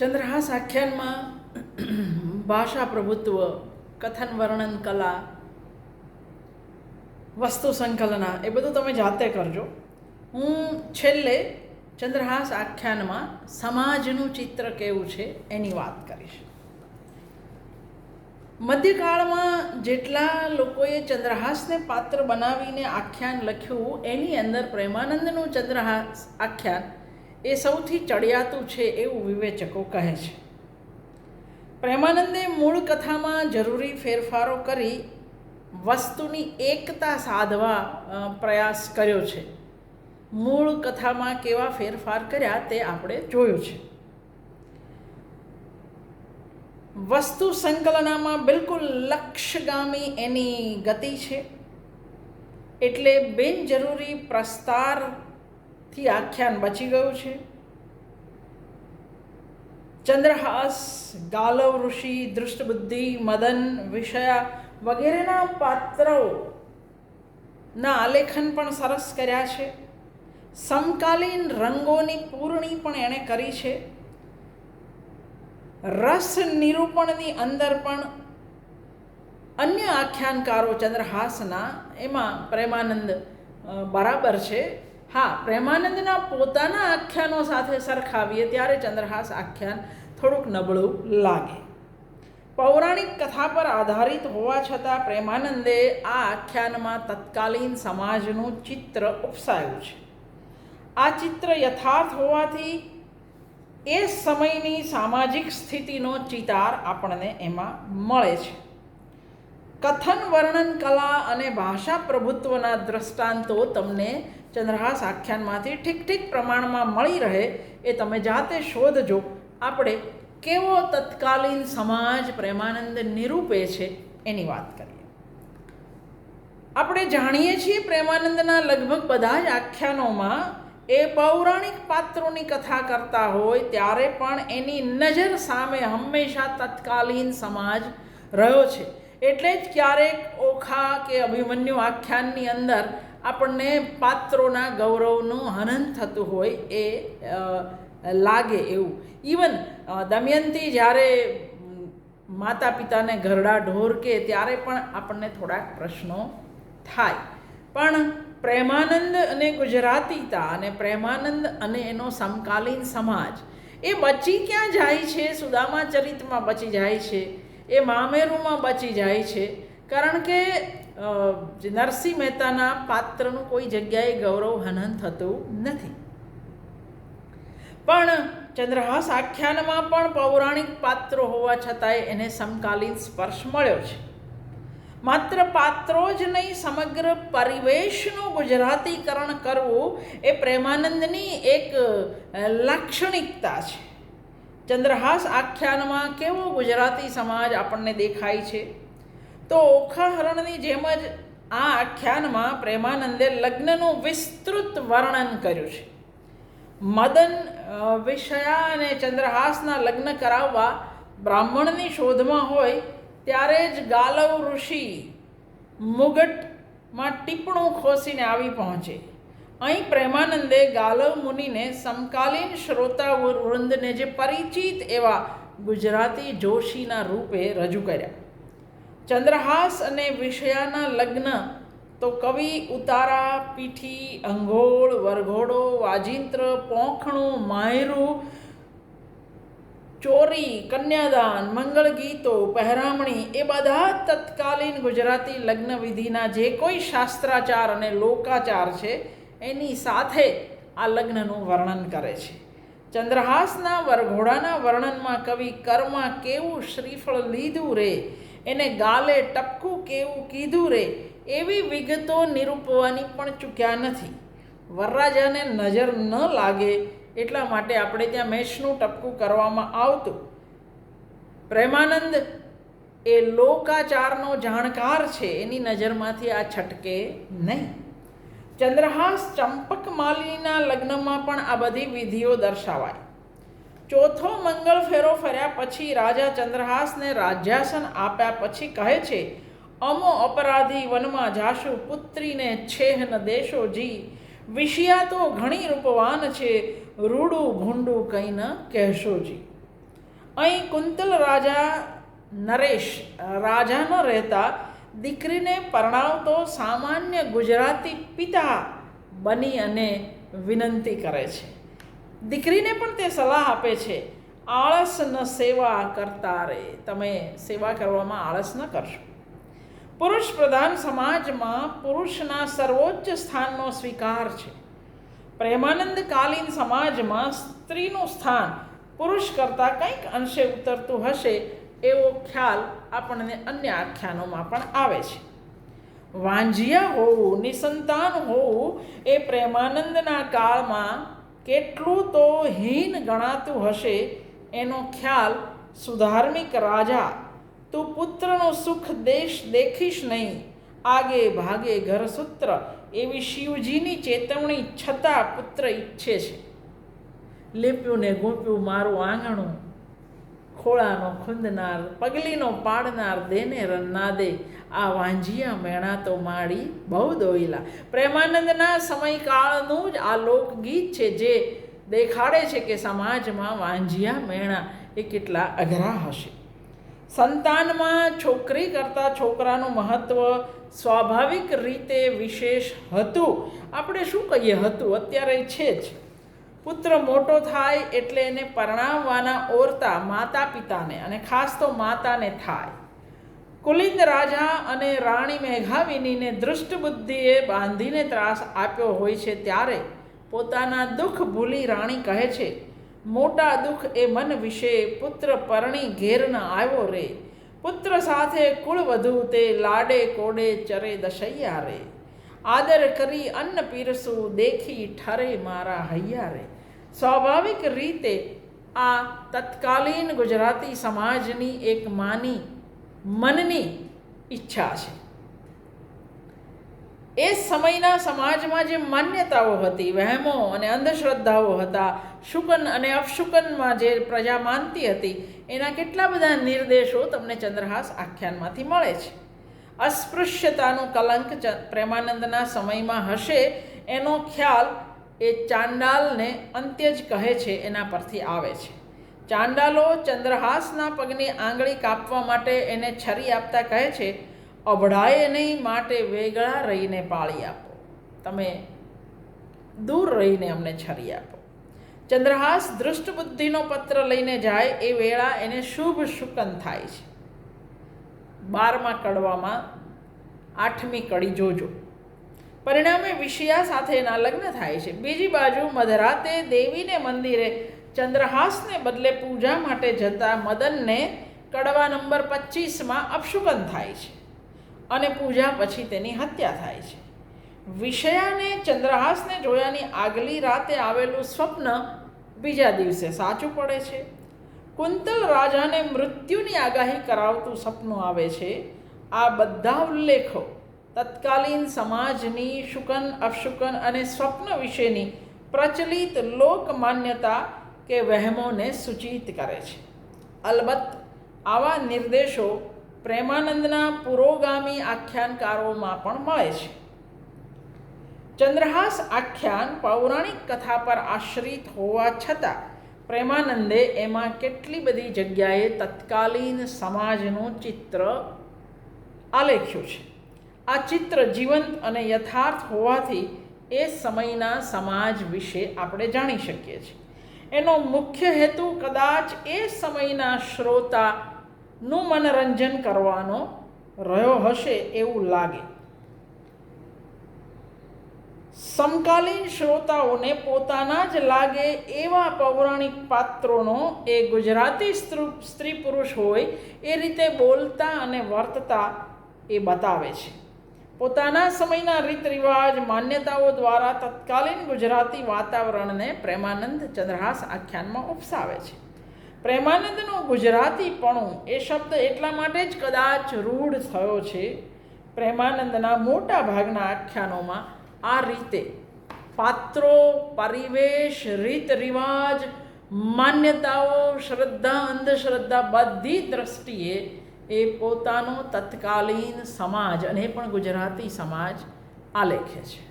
ચંદ્રહાસ આખ્યાનમાં ભાષા પ્રભુત્વ કથન વર્ણન કલા વસ્તુ સંકલના એ બધું તમે જાતે કરજો હું છેલ્લે ચંદ્રહાસ આખ્યાનમાં સમાજનું ચિત્ર કેવું છે એની વાત કરીશ મધ્યકાળમાં જેટલા લોકોએ ચંદ્રહાસને પાત્ર બનાવીને આખ્યાન લખ્યું એની અંદર પ્રેમાનંદનું ચંદ્રહાસ આખ્યાન એ સૌથી ચડિયાતું છે એવું વિવેચકો કહે છે. પ્રેમાનંદે મૂળ કથામાં જરૂરી ફેરફારો કરી વસ્તુની એકતા સાધવા પ્રયાસ કર્યો છે. મૂળ કથામાં કેવા ફેરફાર કર્યા તે આપણે જોયું છે. વસ્તુ સંકલનામાં બિલકુલ લક્ષ્યગામી એની ગતિ છે. એટલે બિનજરૂરી પ્રસ્તારથી આખ્યાન બચી ગયું છે. ચંદ્રહાસ ગાલવ ઋષિ, દૃષ્ટબુદ્ધિ, મદન, વિષયા વગેરેના પાત્રો ના આલેખન પણ સરસ કર્યા છે. સમકાલીન રંગોની પૂરણી પણ એણે કરી છે. રસ નિરૂપણની અંદર પણ અન્ય આખ્યાનકારો ચંદ્રહાસના, એમાં પ્રેમાનંદ બરાબર છે. હા, પ્રેમાનંદના પોતાના આખ્યાનો સાથે સરખાવીએ ત્યારે ચંદ્રહાસ આખ્યાન થોડુંક નબળું લાગે. પૌરાણિક કથા પર આધારિત હોવા છતાં પ્રેમાનંદે આ આખ્યાનમાં તત્કાલીન સમાજનું ચિત્ર ઉપસાયું છે. આ ચિત્ર યથાર્થ હોવાથી એ સમયની સામાજિક સ્થિતિનો ચિતાર આપણને એમાં મળે છે. કથન વર્ણન કલા અને ભાષા પ્રભુત્વના દ્રષ્ટાંતો તમને ચંદ્રહાસ આખ્યાનમાંથી ઠીક ઠીક પ્રમાણમાં મળી રહે એ તમે જાતે શોધજો. આપણે કેવો તત્કાલીન સમાજ પ્રેમાનંદ નિરૂપે છે એની વાત કરીએ. આપણે જાણીએ છીએ પ્રેમાનંદના લગભગ બધા જ આખ્યાનોમાં એ પૌરાણિક પાત્રોની કથા કરતા હોય ત્યારે પણ એની નજર સામે હંમેશા તત્કાલીન સમાજ રહ્યો છે. એટલે જ ક્યારેક ઓખા કે અભિમન્યુ આખ્યાનની અંદર આપણને પાત્રોના ગૌરવનું હનન થતું હોય એ લાગે એવું. ઇવન દમયંતી જ્યારે માતા પિતાને ઘરડા ઢોર કે ત્યારે પણ આપણને થોડાક પ્રશ્નો થાય. પણ પ્રેમાનંદ અને ગુજરાતીતા અને પ્રેમાનંદ અને એનો સમકાલીન સમાજ, એ બચી ક્યાં જાય છે? સુદામા ચરિતમાં બચી જાય છે. એ મામેરુમાં બચી જાય છે. કારણ કે નરસિંહ મહેતાના પાત્રનું કોઈ જગ્યાએ ગૌરવ હનન થતું નથી. પણ ચંદ્રહાસ આખ્યાનમાં પણ પૌરાણિક પાત્રો હોવા છતાંય એને સમકાલીન સ્પર્શ મળ્યો છે. માત્ર પાત્રો જ નહીં, સમગ્ર પરિવેશનું ગુજરાતીકરણ કરવું એ પ્રેમાનંદની એક લાક્ષણિકતા છે. ચંદ્રહાસ આખ્યાનમાં કેવો ગુજરાતી સમાજ આપણને દેખાય છે? તો ઓખા હરણની જેમ જ આ આખ્યાનમાં પ્રેમાનંદે લગ્નનું વિસ્તૃત વર્ણન કર્યું છે. મદન વિષયા અને ચંદ્રહાસના લગ્ન કરાવવા બ્રાહ્મણની શોધમાં હોય ત્યારે જ ગાલવ ઋષિ મુગટમાં ટીપણું ખોસીને આવી પહોંચે. અહીં પ્રેમાનંદે ગાલવ મુનિને સમકાલીન શ્રોતા વૃંદને જે પરિચિત એવા ગુજરાતી જોશીના રૂપે રજૂ કર્યા. ચંદ્રહાસ અને વિષયાના લગ્ન. તો કવિ, ઉતારા, પીઠી અંઘોળ વરઘોડો, વાજિંત્ર, પોંખણું, માયરું, ચોરી, કન્યાદાન, મંગળ ગીતો, પહેરામણી, એ બધા તત્કાલીન ગુજરાતી લગ્ન વિધિના જે કોઈ શાસ્ત્રાચાર અને લોકાચાર છે, એની સાથે આ લગ્નનું વર્ણન કરે છે. ચંદ્રહાસના વરઘોડાના વર્ણનમાં કવિ, કર્મા કેવું શ્રીફળ લીધું રે? એને ગાલે ટપકું કેવું કીધું રે, એવી વિગતો નિરૂપવાની પણ ચૂક્યા નથી. વરરાજાને નજર ન લાગે એટલા માટે આપણે ત્યાં મેષનું ટપકું કરવામાં આવતું. પ્રેમાનંદ, એ લોકાચારનો જાણકાર છે, એની નજરમાંથી આ છટકે નહીં. ચંદ્રહાસ ચંપક માલિનીના લગ્નમાં પણ આ બધી વિધિઓ દર્શાવાય. ચોથો મંગળ ફેરો ફર્યા પછી રાજા ચંદ્રહાસને રાજ્યાસન આપ્યા પછી કહે છે, અમો અપરાધી વનમાં જાશું, પુત્રીને છેહન દેશો જી. વિષયા તો ઘણી રૂપવાન છે, રૂડું ભૂંડું કંઈ ન કહેશોજી અહીં કુંતલ રાજા નરેશ રાજા ન રહેતા દીકરીને પરણાવતો સામાન્ય ગુજરાતી પિતા બની અને વિનંતી કરે છે. દીકરીને પણ તે સલાહ આપે છે, આળસ ન સેવા કરતા રે. તમે સેવા કરવામાં આળસ ન કરશો. પુરુષ પ્રધાન સમાજમાં પુરુષના સર્વોચ્ચ સ્થાનનો સ્વીકાર છે. પ્રેમાનંદ કાલીન સમાજમાં સ્ત્રીનું સ્થાન પુરુષ કરતાં કંઈક અંશે ઉતરતું હશે, એવો ખ્યાલ આપણને અન્ય આખ્યાનોમાં પણ આવે છે. વાંજિયા હોવું, નિસંતાન હોવું એ પ્રેમાનંદના કાળમાં કેટલું તો હીન ગણાતું હશે એનો ખ્યાલ સુધાર્મિક રાજા તું પુત્રનું સુખ દેશ દેખીશ નહીં. આગે ભાગે ઘરસૂત્ર એવી શિવજીની ચેતવણી છતાં પુત્ર ઈચ્છે છે. લેપ્યું ને ગૂંપ્યું મારું આંગણું. ખોળાનો ખૂંદનાર, પગલીનો પાડનાર, દેને રન્નાદે આ વાંજિયા મેણા તો માળી બહુ દોઈલા પ્રેમાનંદના સમયકાળનું જ આ લોકગીત છે જે દેખાડે છે કે સમાજમાં વાંજિયા મેણા એ કેટલા અઘરા હશે. સંતાનમાં છોકરી કરતાં છોકરાનું મહત્ત્વ સ્વાભાવિક રીતે વિશેષ હતું. આપણે શું કહીએ હતું? અત્યારે છે જ. પુત્ર મોટો થાય એટલે એને પરણાવવાના ઓરતા માતા પિતાને અને ખાસ તો માતાને થાય. કુલિંદ રાજા અને રાણી મેઘાવિનીને દૃષ્ટ બુદ્ધિએ બાંધીને ત્રાસ આપ્યો હોય છે ત્યારે પોતાના દુઃખ ભૂલી રાણી કહે છે, મોટા દુઃખ એ મન વિશે પુત્ર પરણી ઘેર આવ્યો રે. પુત્ર સાથે કુળ વધુ તે લાડે કોડે ચરે દશૈયા રે. આદર કરી અન્ન પીરસું, દેખી ઠરે મારા હૈયા રે. સ્વાભાવિક રીતે આ તત્કાલીન ગુજરાતી સમાજની એક માની મનની ઈચ્છા છે એ સમયના સમાજમાં જે માન્યતાઓ હતી, વહેમો અને અંધશ્રદ્ધાઓ હતા, શુકન અને અપશુકનમાં જે પ્રજા માનતી હતી, એના કેટલા બધા નિર્દેશો તમને ચંદ્રહાસ આખ્યાનમાંથી મળે છે. અસ્પૃશ્યતાનું કલંક પ્રેમાનંદના સમયમાં હશે, એનો ખ્યાલ એ ચાંડાલને અંત્ય જ કહે છે, એના પરથી આવે છે. ચાંડાલો ચંદ્રહાસના પગની આંગળી કાપવા માટે એને છરી આપતા કહે છે અભડાય નહીં માટે વેગળા રહીને પાળી આપો. તમે દૂર રહીને અમને છરી આપો. ચંદ્રહાસ દૃષ્ટ બુદ્ધિનો પત્ર લઈને જાય એ વેળા એને શુભ શુકન થાય છે. બારમા કડવામાં આઠમી કડી જોજો. પરિણામે વિષયા સાથે એના લગ્ન થાય છે. બીજી બાજુ મધરાતે દેવીને મંદિરે ચંદ્રહાસને બદલે પૂજા માટે જતા મદનને કડવા નંબર પચીસમાં અપશુકન થાય છે અને પૂજા પછી તેની હત્યા થાય છે. વિષયાને ચંદ્રહાસને જોયાની આગલી રાતે આવેલું સ્વપ્ન બીજા દિવસે સાચું પડે છે. કુંતલ રાજાને મૃત્યુની આગાહી કરાવતું સપનું આવે છે. આ બધા ઉલ્લેખો તત્કાલીન સમાજની શુકન, અપશુકન અને સ્વપ્ન વિશેની પ્રચલિત લોકમાન્યતા કે વહેમોને સૂચિત કરે છે. અલબત્ત, આવા નિર્દેશો પ્રેમાનંદના પુરોગામી આખ્યાનકારોમાં પણ મળે છે. ચંદ્રહાસ આખ્યાન પૌરાણિક કથા પર આશ્રિત હોવા છતાં, પ્રેમાનંદે એમાં કેટલી બધી જગ્યાએ તત્કાલીન સમાજનું ચિત્ર આલેખ્યું છે. આ ચિત્ર જીવંત અને યથાર્થ હોવાથી એ સમયના સમાજ વિશે આપણે જાણી શકીએ છીએ. એનો મુખ્ય હેતુ કદાચ એ સમયના શ્રોતાનું મનોરંજન કરવાનો રહ્યો હશે એવું લાગે. સમકાલીન શ્રોતાઓને પોતાના જ લાગે એવા પૌરાણિક પાત્રોનો એ ગુજરાતી સ્ત્રી પુરુષ હોય એ રીતે બોલતા અને વર્તતા એ બતાવે છે. પોતાના સમયના રીત રિવાજ માન્યતાઓ દ્વારા તત્કાલીન ગુજરાતી વાતાવરણને પ્રેમાનંદ ચંદ્રહાસ આખ્યાનમાં ઉપસાવે છે. પ્રેમાનંદનું ગુજરાતીપણું એ શબ્દ એટલા માટે જ કદાચ રૂઢ થયો છે, પ્રેમાનંદના મોટા ભાગના આખ્યાનોમાં આ રીતે, પાત્રો, પરિવેશ રીત રિવાજ માન્યતાઓ, શ્રદ્ધા, અંધશ્રદ્ધા બધી દ્રષ્ટિએ એ પોતાનો તત્કાલીન સમાજ અને પણ ગુજરાતી સમાજ આલેખે છે.